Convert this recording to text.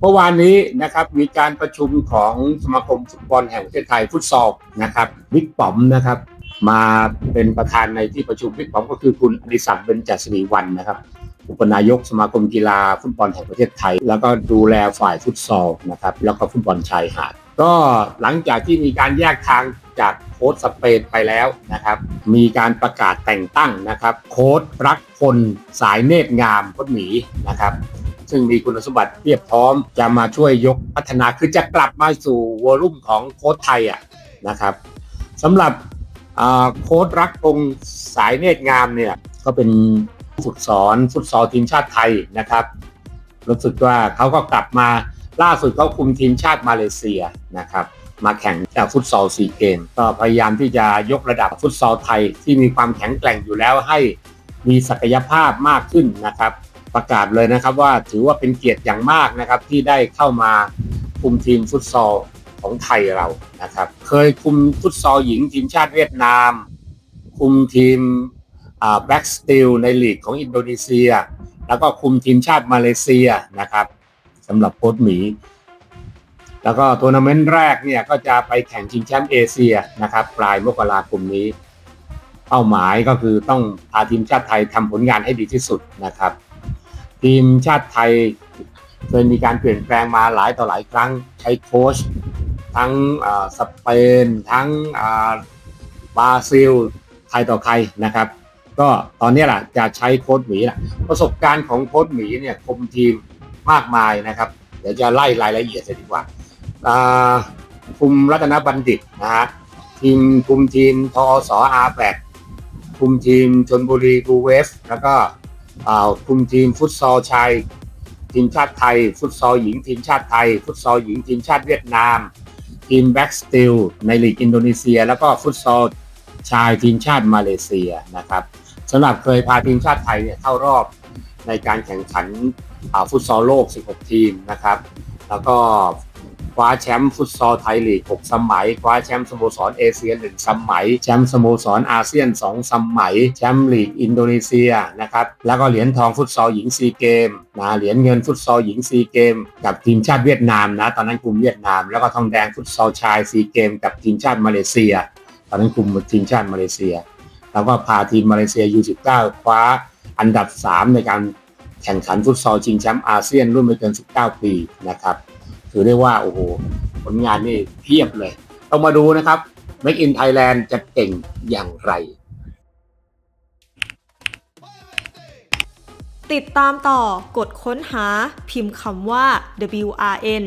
เมื่อวานนี้นะครับมีการประชุมของสมาคมฟุตบอลแห่งประเทศไทยฟุตซอลนะครับบิ๊กป๋อมนะครับมาเป็นประธานในที่ประชุมบิ๊กป๋อมก็คือคุณอดิศักดิ์เบญจศรีวันนะครับอุปนายกสมาคมกีฬาฟุตบอลแห่งประเทศไทย แล้วก็ดูแลฝ่ายฟุตซอลนะครับแล้วก็ฟุตบอลชายหาดก็หลังจากที่มีการแยกทางจากโค้ชสเปนไปแล้วนะครับมีการประกาศแต่งตั้งนะครับโค้ชรักพลสายเนตรงามพดหมีนะครับ ซึ่งมีคุณสมบัติเรียบพร้อมจะมาช่วยยกพัฒนาคือจะกลับมาสู่วอลุ่มของโค้ชไทยอะนะครับสำหรับโค้ชรักพงสายเนตรงามเนี่ยก็เป็นฝึกสอนฟุตซอลทีมชาติไทยนะครับ รู้สึกว่าเขาก็กลับมาล่าสุดเขาคุมทีมชาติมาเลเซียนะครับ มาแข่งจากฟุตซอลซีเกมก็พยายามที่จะยกระดับฟุตซอลไทยที่มีความแข็งแกร่งอยู่แล้วให้มีศักยภาพมากขึ้นนะครับ ประกาศเลยนะครับ ว่าถือว่าเป็นเกียรติอย่างมากนะครับ ที่ได้เข้ามาคุมทีมฟุตซอลของไทยเรานะครับ เคยคุมฟุตซอลหญิงทีมชาติเวียดนาม คุมทีมแบ็กสติลในลีกของอินโดนีเซีย แล้วก็คุมทีมชาติมาเลเซียนะครับสำหรับโค้ชหมี แล้วก็ทัวร์นาเมนต์แรกเนี่ยก็จะไปแข่งชิงแชมป์เอเชียนะครับ ปลายมกราคมนี้ เป้าหมายก็คือต้องพาทีมชาติไทยทำผลงานให้ดีที่สุดนะครับ ทีมชาติไทยเคยมีการเปลี่ยนแปลงมาหลายต่อหลายครั้งใช้โค้ชทั้งสเปน ทั้งอ่าบราซิลใครต่อใครนะครับ ก็ตอนนี้แหละจะใช้โค้ชหมีแหละประสบการณ์ของโค้ชหมีเนี่ยคุมทีมมากมายนะครับ เดี๋ยวจะไล่รายละเอียดเลยดีกว่าคุมรัตนบัณฑิตนะฮะทีมคุมทีมทอสอาแปดคุมทีมชนบุรีบูเวฟแล้วก็ คุมทีมฟุตซอลชายทีมชาติไทย ฟุตซอลหญิงทีมชาติไทย ฟุตซอลหญิงทีมชาติเวียดนาม ทีมแบ็กสติลในลีกอินโดนีเซีย แล้วก็ฟุตซอลชายทีมชาติมาเลเซียนะครับสำหรับเคยพาทีมชาติไทยเนี่ยเข้ารอบในการแข่งขันฟุตซอลโลก 16 ทีมนะครับ แล้วก็ คว้าแชมป์ฟุตซอลไทยลีก 6 สมัย คว้าแชมป์สโมสรเอเชีย 1 สมัย แชมป์สโมสรอาเซียน 2 สมัย แชมป์ลีกอินโดนีเซียนะครับ แล้วก็เหรียญทองฟุตซอลหญิงซีเกมนะเหรียญเงินฟุตซอลหญิงซีเกม กับทีมชาติเวียดนามนะ ตอนนั้นคุมเวียดนาม แล้วก็ทองแดงฟุตซอลชายซีเกม กับทีมชาติมาเลเซีย ตอนนั้นคุมทีมชาติมาเลเซีย แล้วก็พาทีมมาเลเซีย U19 คว้าอันดับ 3 ในการแข่งขันฟุตซอลชิงแชมป์อาเซียนรุ่นไม่เกิน 19 ปีนะครับ ถือได้ว่า โอ้โห ผลงานนี่เพียบเลย ต้องมาดูนะครับ Make in Thailand จะเก่งอย่างไร ติดตามต่อกดค้นหาพิมพ์คำว่า WRN